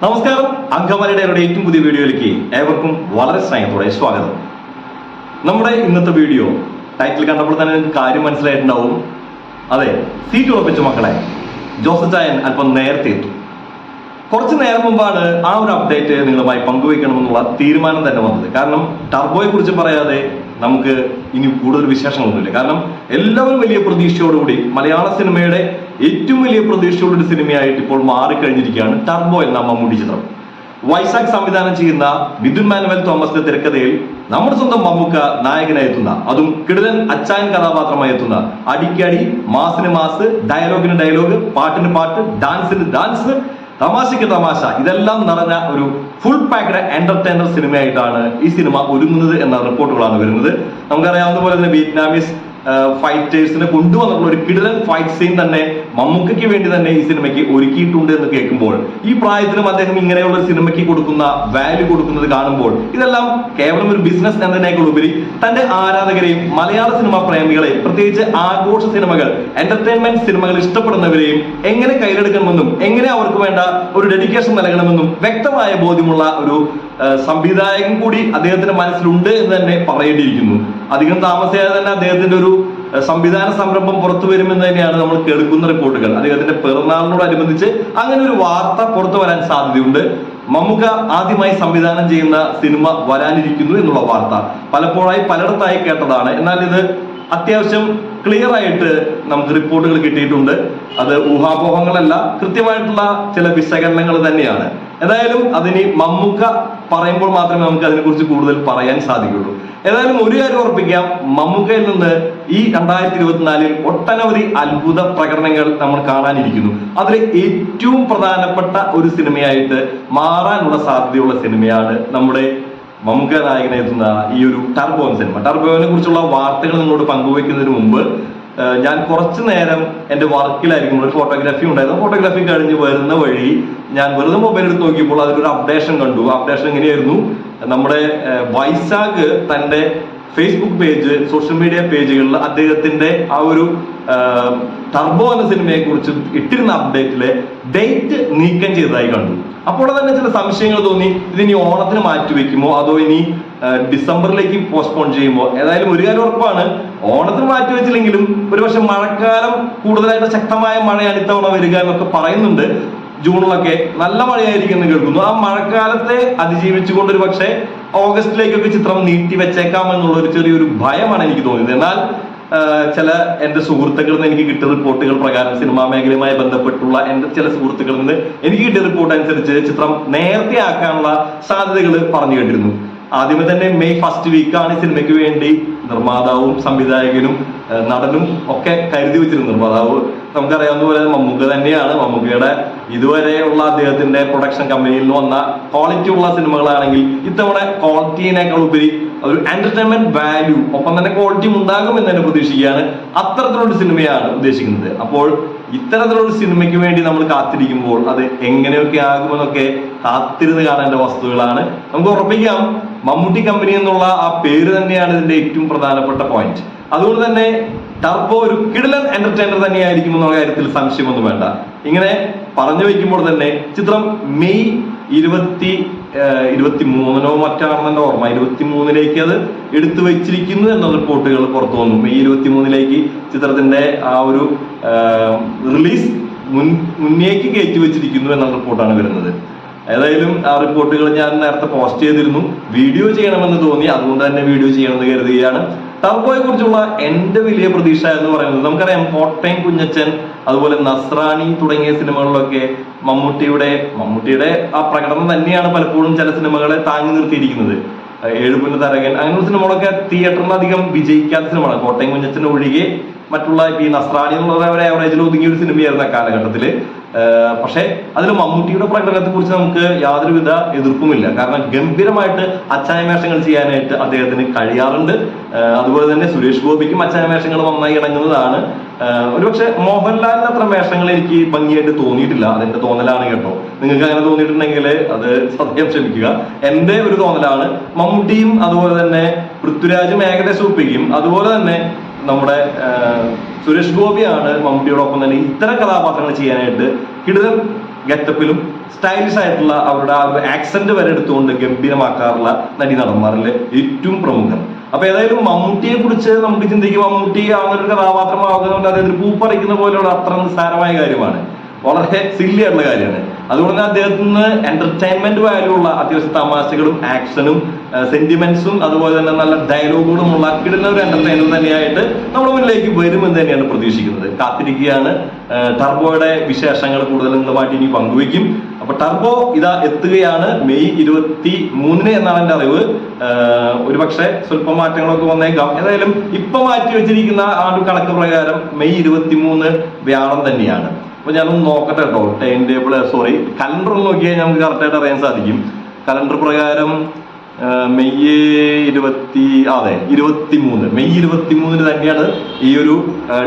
നമസ്കാരം. അങ്കമാലിയുടെ ഏറ്റവും പുതിയ വീഡിയോയിലേക്ക് ഏവർക്കും വളരെ സ്നേഹത്തോടെ സ്വാഗതം. നമ്മുടെ ഇന്നത്തെ വീഡിയോ ടൈറ്റിൽ കണ്ടപ്പോൾ തന്നെ നിങ്ങൾക്ക് കാര്യം മനസ്സിലായിട്ടുണ്ടാവും. അതെ സീറ്റ് ഉറപ്പിച്ച മക്കളെ. ജോസഫ് ചായൻ അല്പം നേരത്തെ എത്തും. കുറച്ച് നേരം മുമ്പാണ് ആ ഒരു അപ്ഡേറ്റ് നിങ്ങളുമായി പങ്കുവയ്ക്കണമെന്നുള്ള തീരുമാനം തന്നെ വന്നത്. കാരണം ടർബോയെ കുറിച്ച് പറയാതെ നമുക്ക് ഇനി കൂടുതൽ വിശേഷങ്ങളൊന്നുമില്ല. കാരണം എല്ലാവരും വലിയ പ്രതീക്ഷയോടുകൂടി മലയാള സിനിമയുടെ ഏറ്റവും വലിയ പ്രതീക്ഷയുള്ള ഒരു സിനിമയായിട്ട് ഇപ്പോൾ മാറിക്കഴിഞ്ഞിരിക്കുകയാണ് ടർബോ എന്ന മമ്മൂട്ടി ചിത്രം. വൈസാഖ് സംവിധാനം ചെയ്യുന്ന വിദുൻ മാനുവൽ തോമസിന്റെ തിരക്കഥയിൽ നമ്മുടെ സ്വന്തം മമ്മൂക്ക നായകനായി എത്തുന്ന അതും കിടലൻ അച്ചായൻ കഥാപാത്രമായി എത്തുന്ന അടിക്കടി മാസിന് മാസ് ഡയലോഗിന് ഡയലോഗ് പാട്ടിന് പാട്ട് ഡാൻസിന് ഡാൻസ് തമാശയ്ക്ക് തമാശ ഇതെല്ലാം നിറഞ്ഞ ഒരു ഫുൾ പാക്ഡ് എന്റർടൈനർ സിനിമയായിട്ടാണ് ഈ സിനിമ ഒരുങ്ങുന്നത് എന്ന റിപ്പോർട്ടുകളാണ് വരുന്നത്. നമുക്കറിയാവുന്ന പോലെ തന്നെ വിയറ്റ്നാമീസ് ഫൈറ്റേഴ്സിനെ കൊണ്ടുവന്നിട്ടുള്ള ഒരു കിടിലൻ ഫൈറ്റ് സീൻ തന്നെ മമ്മൂക്കയ്ക്ക് വേണ്ടി തന്നെ ഈ സിനിമയ്ക്ക് ഒരുക്കിയിട്ടുണ്ട് എന്ന് കേൾക്കുമ്പോൾ ഈ പ്രായത്തിലും അദ്ദേഹം ഇങ്ങനെയുള്ള സിനിമയ്ക്ക് കൊടുക്കുന്ന വാല്യൂ കൊടുക്കുന്നത് കാണുമ്പോൾ ഇതെല്ലാം കേവലം ഒരു ബിസിനസ് എന്നതിനേക്കാൾ ഉപരി തന്റെ ആരാധകരെയും മലയാള സിനിമ പ്രേമികളെയും പ്രത്യേകിച്ച് ആഘോഷ സിനിമകൾ എന്റർടൈൻമെന്റ് സിനിമകൾ ഇഷ്ടപ്പെടുന്നവരെയും എങ്ങനെ കയ്യിലെടുക്കണമെന്നും എങ്ങനെ അവർക്ക് വേണ്ട ഒരു ഡെഡിക്കേഷൻ നൽകണമെന്നും വ്യക്തമായ ബോധ്യമുള്ള ഒരു സംവിധായകൻ കൂടി അദ്ദേഹത്തിന്റെ മനസ്സിലുണ്ട് എന്ന് തന്നെ പറയേണ്ടിയിരിക്കുന്നു. അധികം താമസിയാതെ തന്നെ അദ്ദേഹത്തിന്റെ ഒരു സംവിധാന സംരംഭം പുറത്തു വരുമെന്ന് തന്നെയാണ് നമ്മൾ കേൾക്കുന്ന റിപ്പോർട്ടുകൾ. അദ്ദേഹത്തിന്റെ പിറന്നാളിനോടനുബന്ധിച്ച് അങ്ങനെ ഒരു വാർത്ത പുറത്തു വരാൻ സാധ്യതയുണ്ട്. മമ്മൂക്ക ആദ്യമായി സംവിധാനം ചെയ്യുന്ന സിനിമ വരാനിരിക്കുന്നു എന്നുള്ള വാർത്ത പലപ്പോഴായി പലയിടത്തായി കേട്ടതാണ്. എന്നാൽ ഇത് അത്യാവശ്യം ക്ലിയർ ആയിട്ട് നമുക്ക് റിപ്പോർട്ടുകൾ കിട്ടിയിട്ടുണ്ട്. അത് ഊഹാപോഹങ്ങളല്ല കൃത്യമായിട്ടുള്ള ചില വിശകലനങ്ങൾ തന്നെയാണ്. ഏതായാലും അതിന് മമ്മൂക്ക പറയുമ്പോൾ മാത്രമേ നമുക്ക് അതിനെക്കുറിച്ച് കൂടുതൽ പറയാൻ സാധിക്കുള്ളൂ. ഏതായാലും ഒരു കാര്യം ഉറപ്പിക്കാം മമ്മുക്കയിൽ നിന്ന് ഈ രണ്ടായിരത്തി ഇരുപത്തിനാലിൽ ഒട്ടനവധി അത്ഭുത പ്രകടനങ്ങൾ നമ്മൾ കാണാനിരിക്കുന്നു. അതിൽ ഏറ്റവും പ്രധാനപ്പെട്ട ഒരു സിനിമയായിട്ട് മാറാനുള്ള സാധ്യതയുള്ള സിനിമയാണ് നമ്മുടെ മമ്മൂക്ക നായകനെ എത്തുന്ന ഈ ഒരു ടർബോൻ സിനിമ ടർബോനെ കുറിച്ചുള്ള വാർത്തകൾ നിങ്ങളോട് പങ്കുവയ്ക്കുന്നതിന് മുമ്പ് ഞാൻ കുറച്ചു നേരം എന്റെ വർക്കിലായിരിക്കും ഒരു ഫോട്ടോഗ്രാഫി ഉണ്ടായിരുന്നു. ഫോട്ടോഗ്രാഫി കഴിഞ്ഞ് വരുന്ന വഴി ഞാൻ വെറുതെ മൊബൈൽ എടുത്ത് നോക്കിയപ്പോൾ അതിലൊരു അപ്ഡേഷൻ കണ്ടു. അപ്ഡേഷൻ എങ്ങനെയായിരുന്നു? നമ്മുടെ വൈസാഗ് തന്റെ ഫേസ്ബുക്ക് പേജ് സോഷ്യൽ മീഡിയ പേജുകളിൽ അദ്ദേഹത്തിന്റെ ആ ഒരു ടർബോ എന്ന സിനിമയെ കുറിച്ച് ഇട്ടിരുന്ന അപ്ഡേറ്റിലെ ഡേറ്റ് നീക്കം ചെയ്തതായി കണ്ടു. അപ്പോൾ തന്നെ ചില സംശയങ്ങൾ തോന്നി ഇതിനി ഓണത്തിന് മാറ്റിവെക്കുമോ അതോ ഇനി ഡിസംബറിലേക്ക് പോസ്റ്റ്പോൺ ചെയ്യുമോ? ഏതായാലും ഒരു കാര്യം ഉറപ്പാണ് ഓണത്തിന് മാറ്റിവെച്ചില്ലെങ്കിലും ഒരുപക്ഷെ മഴക്കാലം കൂടുതലായിട്ട് ശക്തമായ മഴയാണ് ഇത്തവണ വരിക എന്നൊക്കെ പറയുന്നുണ്ട്. ജൂണിലൊക്കെ നല്ല മഴയായിരിക്കും എന്ന് കേൾക്കുന്നു. ആ മഴക്കാലത്തെ അതിജീവിച്ചുകൊണ്ട് ഒരു പക്ഷേ ഓഗസ്റ്റിലേക്കൊക്കെ ചിത്രം നീട്ടി വെച്ചേക്കാം എന്നുള്ള ഒരു ചെറിയൊരു ഭയമാണ് എനിക്ക് തോന്നിയത്. എന്നാൽ ചില എന്റെ സുഹൃത്തുക്കളിൽ നിന്ന് എനിക്ക് കിട്ടിയ റിപ്പോർട്ടുകൾ പ്രകാരം സിനിമാ മേഖലയുമായി ബന്ധപ്പെട്ടുള്ള എന്റെ ചില സുഹൃത്തുക്കളിൽ നിന്ന് എനിക്ക് കിട്ടിയ റിപ്പോർട്ട് അനുസരിച്ച് ചിത്രം നേരത്തെ ആക്കാനുള്ള സാധ്യതകൾ പറഞ്ഞു കേട്ടിരുന്നു. ആദ്യമേ തന്നെ മെയ് ഫസ്റ്റ് വീക്കാണ് ഈ സിനിമയ്ക്ക് വേണ്ടി നിർമ്മാതാവും സംവിധായകനും നടനും ഒക്കെ കരുതി വെച്ചിരുന്നു നിർമ്മാതാവ് നമുക്കറിയാവുന്ന പോലെ മമ്മൂക്ക തന്നെയാണ്. മമ്മൂക്കയുടെ ഇതുവരെയുള്ള അദ്ദേഹത്തിന്റെ പ്രൊഡക്ഷൻ കമ്പനിയിൽ നിന്ന് വന്ന ക്വാളിറ്റി ഉള്ള സിനിമകളാണെങ്കിൽ ഇത്തവണ ക്വാളിറ്റിനേക്കാൾ ഉപരി ഒരു എന്റർടൈൻമെന്റ് വാല്യൂ ഒപ്പം തന്നെ ക്വാളിറ്റിയും ഉണ്ടാകും എന്ന് തന്നെ പ്രതീക്ഷിക്കുകയാണ് അത്തരത്തിലുള്ള സിനിമയാണ് ഉദ്ദേശിക്കുന്നത്. അപ്പോൾ ഇത്തരത്തിലുള്ള സിനിമയ്ക്ക് വേണ്ടി നമ്മൾ കാത്തിരിക്കുമ്പോൾ അത് എങ്ങനെയൊക്കെ ആകുമെന്നൊക്കെ കാത്തിരുന്ന് കാണേണ്ട വസ്തുക്കളാണ് നമുക്ക് ഉറപ്പിക്കാം. മമ്മൂട്ടി കമ്പനി എന്നുള്ള ആ പേര് തന്നെയാണ് ഇതിന്റെ ഏറ്റവും പ്രധാനപ്പെട്ട പോയിന്റ് അതുകൊണ്ട് തന്നെ ടർബോ ഒരു കിടിലൻ എന്റർടൈനർ തന്നെയായിരിക്കും എന്നുള്ള കാര്യത്തിൽ സംശയമൊന്നും വേണ്ട. ഇങ്ങനെ പറഞ്ഞു വയ്ക്കുമ്പോൾ തന്നെ ചിത്രം മെയ് ഇരുപത്തി ഇരുപത്തി മൂന്നിനോ മറ്റാണെന്നെ ഓർമ്മ. ഇരുപത്തി മൂന്നിലേക്ക് അത് എടുത്തു വെച്ചിരിക്കുന്നു എന്ന റിപ്പോർട്ടുകൾ പുറത്തു വന്നു. മെയ് ഇരുപത്തി മൂന്നിലേക്ക് ചിത്രത്തിന്റെ ആ ഒരു റിലീസ് മുൻ മുന്നേക്ക് കയറ്റി വെച്ചിരിക്കുന്നു എന്ന റിപ്പോർട്ടാണ് വരുന്നത്. ഏതായാലും ആ റിപ്പോർട്ടുകൾ ഞാൻ നേരത്തെ പോസ്റ്റ് ചെയ്തിരുന്നു. വീഡിയോ ചെയ്യണമെന്ന് തോന്നി അതുകൊണ്ട് തന്നെ വീഡിയോ ചെയ്യണമെന്ന് കരുതുകയാണ്. ടർബോയെ കുറിച്ചുള്ള എന്റെ വലിയ പ്രതീക്ഷ എന്ന് പറയുന്നത് നമുക്കറിയാം കോട്ടയം കുഞ്ഞച്ചൻ അതുപോലെ നസ്രാണി തുടങ്ങിയ സിനിമകളിലൊക്കെ മമ്മൂട്ടിയുടെ മമ്മൂട്ടിയുടെ ആ പ്രകടനം തന്നെയാണ് പലപ്പോഴും ചില സിനിമകളെ താങ്ങി നിർത്തിയിരിക്കുന്നത്. ഏഴുപുന്ന തരകൻ അങ്ങനെയുള്ള സിനിമകളൊക്കെ തിയേറ്ററിൽ അധികം വിജയിക്കാത്ത സിനിമകളാണ്. കോട്ടയം കുഞ്ഞച്ചൻ ഒഴികെ മറ്റുള്ള ഈ നസ്രാണി എന്നുള്ളത് ഒരു ആവറേജിൽ ഒതുങ്ങിയ ഒരു സിനിമയായിരുന്നു ആ കാലഘട്ടത്തിൽ. ഏഹ് പക്ഷേ അതിൽ മമ്മൂട്ടിയുടെ പ്രകടനത്തെ കുറിച്ച് നമുക്ക് യാതൊരുവിധ എതിർപ്പുമില്ല. കാരണം ഗംഭീരമായിട്ട് അച്ചായമേഷങ്ങൾ ചെയ്യാനായിട്ട് അദ്ദേഹത്തിന് കഴിയാറുണ്ട്. അതുപോലെ തന്നെ സുരേഷ് ഗോപിക്കും അച്ചായമേഷങ്ങൾ നന്നായി ഇണങ്ങുന്നതാണ്. ഒരുപക്ഷെ മോഹൻലാലിന് അത്ര വേഷങ്ങൾ എനിക്ക് ഭംഗിയായിട്ട് തോന്നിയിട്ടില്ല. അതെന്റെ തോന്നലാണ് കേട്ടോ. നിങ്ങൾക്ക് അങ്ങനെ തോന്നിയിട്ടുണ്ടെങ്കിൽ അത് സത്യം ക്ഷമിക്കുക. എന്റെ ഒരു തോന്നലാണ് മമ്മൂട്ടിയും അതുപോലെ തന്നെ പൃഥ്വിരാജും ഏകദേശം ഒപ്പിക്കും. അതുപോലെ തന്നെ നമ്മുടെ സുരേഷ് ഗോപിയാണ് മമ്മൂട്ടിയോടൊപ്പം തന്നെ ഇത്തരം കഥാപാത്രങ്ങൾ ചെയ്യാനായിട്ട് കിടുതൽ ഗെറ്റപ്പിലും സ്റ്റൈലിഷ് ആയിട്ടുള്ള അവരുടെ ആ ഒരു ആക്സന്റ് വരെ എടുത്തുകൊണ്ട് ഗംഭീരമാക്കാറുള്ള നടി നടന്മാരിലെ ഏറ്റവും പ്രമുഖർ അപ്പൊ ഏതായാലും മമ്മൂട്ടിയെ കുറിച്ച് നമുക്ക് ചിന്തിക്കും മമ്മൂട്ടി അങ്ങനെ ഒരു കഥാപാത്രമാകുന്നതുകൊണ്ട് അതായത് പൂപ്പറിക്കുന്ന പോലെയുള്ള അത്ര നിസ്സാരമായ കാര്യമാണ്. വളരെ സില്ലി ആയിട്ടുള്ള കാര്യമാണ്. അതുകൊണ്ട് തന്നെ നിന്ന് എന്റർടൈൻമെന്റ് വാല്യൂ ഉള്ള അത്യാവശ്യം തമാശകളും ആക്ഷനും സെന്റിമെന്റ്സും അതുപോലെ തന്നെ നല്ല ഡയലോഗുകളും ഉള്ള കിടുന്ന ഒരു എന്റർടൈനർ തന്നെയായിട്ട് നമ്മുടെ മുന്നിലേക്ക് വരുമെന്ന് തന്നെയാണ് പ്രതീക്ഷിക്കുന്നത്. കാത്തിരിക്കുകയാണ്. ടർബോയുടെ വിശേഷങ്ങൾ കൂടുതൽ നിങ്ങളുമായിട്ട് ഇനി പങ്കുവയ്ക്കും. അപ്പൊ ടർബോ ഇതാ എത്തുകയാണ്. മെയ് ഇരുപത്തി മൂന്നിന് എന്നാണ് എന്റെ അറിവ്. ഒരു ഒരുപക്ഷെ സ്വല്പം മാറ്റങ്ങളൊക്കെ വന്നേക്കാം. ഏതായാലും ഇപ്പൊ മാറ്റി വെച്ചിരിക്കുന്ന ആ ഒരു കണക്ക് പ്രകാരം മെയ് ഇരുപത്തി മൂന്ന് വ്യാഴം തന്നെയാണ്. അപ്പൊ ഞാനൊന്ന് നോക്കട്ടെ കേട്ടോ ടൈം ടേബിൾ സോറി കലണ്ടർ നോക്കിയാൽ നമുക്ക് കറക്റ്റായിട്ട് അറിയാൻ സാധിക്കും. കലണ്ടർ പ്രകാരം മെയ് ഇരുപത്തി അതെ ഇരുപത്തി മൂന്ന് മെയ് ഇരുപത്തി മൂന്നിന് തന്നെയാണ് ഈ ഒരു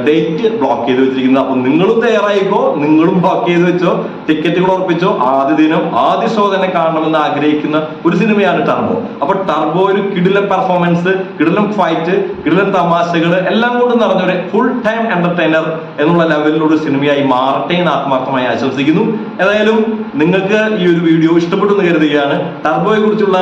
ഡേറ്റ് ബ്ലോക്ക് ചെയ്ത് വെച്ചിരിക്കുന്നത്. അപ്പൊ നിങ്ങളും തയ്യാറായിക്കോ? നിങ്ങളും ബ്ലോക്ക് ചെയ്ത് വെച്ചോ? ടിക്കറ്റുകൾ ഉറപ്പിച്ചോ? ആദ്യ ദിനം ആദ്യ ഷോ തന്നെ കാണണമെന്ന് ആഗ്രഹിക്കുന്ന ഒരു സിനിമയാണ് ടർബോ അപ്പൊ ടർബോ ഒരു കിടിലൻ പെർഫോമൻസ് കിടിലൻ ഫൈറ്റ് കിടിലൻ തമാശകൾ എല്ലാം കൊണ്ടും ഒരു ഫുൾ ടൈം എന്റർടൈനർ എന്നുള്ള ലെവലിലുള്ള സിനിമയായി മാറട്ടെ എന്ന് ആത്മാർത്ഥമായി ആശംസിക്കുന്നു. ഏതായാലും നിങ്ങൾക്ക് ഈ ഒരു വീഡിയോ ഇഷ്ടപ്പെട്ടു എന്ന് കരുതുകയാണ്. ടർബോയെ കുറിച്ചുള്ള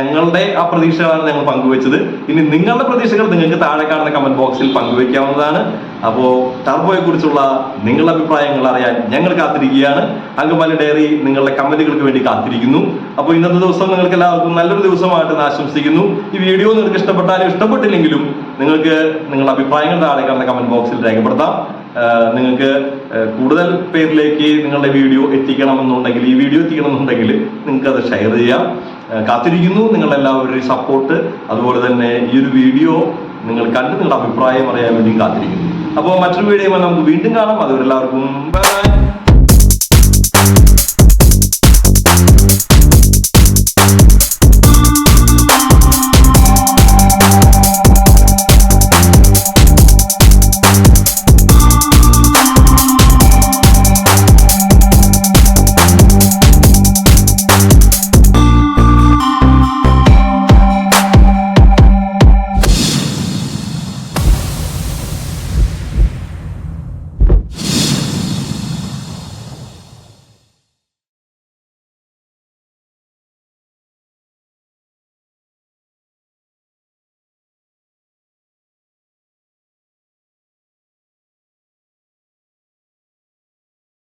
ഞങ്ങളുടെ ആ പ്രതീക്ഷകളാണ് ഞങ്ങൾ പങ്കുവെച്ചത്. ഇനി നിങ്ങളുടെ പ്രതീക്ഷകൾ നിങ്ങൾക്ക് താഴെ കാണുന്ന കമന്റ് ബോക്സിൽ പങ്കുവെക്കാവുന്നതാണ്. അപ്പോ ടർബോയെ കുറിച്ചുള്ള നിങ്ങളുടെ അഭിപ്രായങ്ങൾ അറിയാൻ ഞങ്ങൾ കാത്തിരിക്കുകയാണ്. അങ്കമാലി ഡയറി നിങ്ങളുടെ കമന്റുകൾക്ക് വേണ്ടി കാത്തിരിക്കുന്നു. അപ്പോൾ ഇന്നത്തെ ദിവസം നിങ്ങൾക്ക് എല്ലാവർക്കും നല്ലൊരു ദിവസമായിട്ട് ആശംസിക്കുന്നു. ഈ വീഡിയോ നിങ്ങൾക്ക് ഇഷ്ടപ്പെട്ടാലും ഇഷ്ടപ്പെട്ടില്ലെങ്കിലും നിങ്ങൾക്ക് നിങ്ങളുടെ അഭിപ്രായങ്ങൾ താഴെ കാണുന്ന കമന്റ് ബോക്സിൽ രേഖപ്പെടുത്താം. നിങ്ങൾക്ക് കൂടുതൽ പേരിലേക്ക് നിങ്ങളുടെ വീഡിയോ എത്തിക്കണമെന്നുണ്ടെങ്കിൽ ഈ വീഡിയോ എത്തിക്കണമെന്നുണ്ടെങ്കിൽ നിങ്ങൾക്ക് അത് ഷെയർ ചെയ്യാം കാത്തിരിക്കുന്നു. നിങ്ങളുടെ എല്ലാവരുടെയും സപ്പോർട്ട് അതുപോലെ തന്നെ ഈ ഒരു വീഡിയോ നിങ്ങൾ കണ്ട് നിങ്ങളുടെ അഭിപ്രായം അറിയാൻ വേണ്ടി കാത്തിരിക്കുന്നു. അപ്പോൾ മറ്റൊരു വീഡിയോ നമുക്ക് വീണ്ടും കാണാം. അതുവരെ എല്ലാവർക്കും ബൈ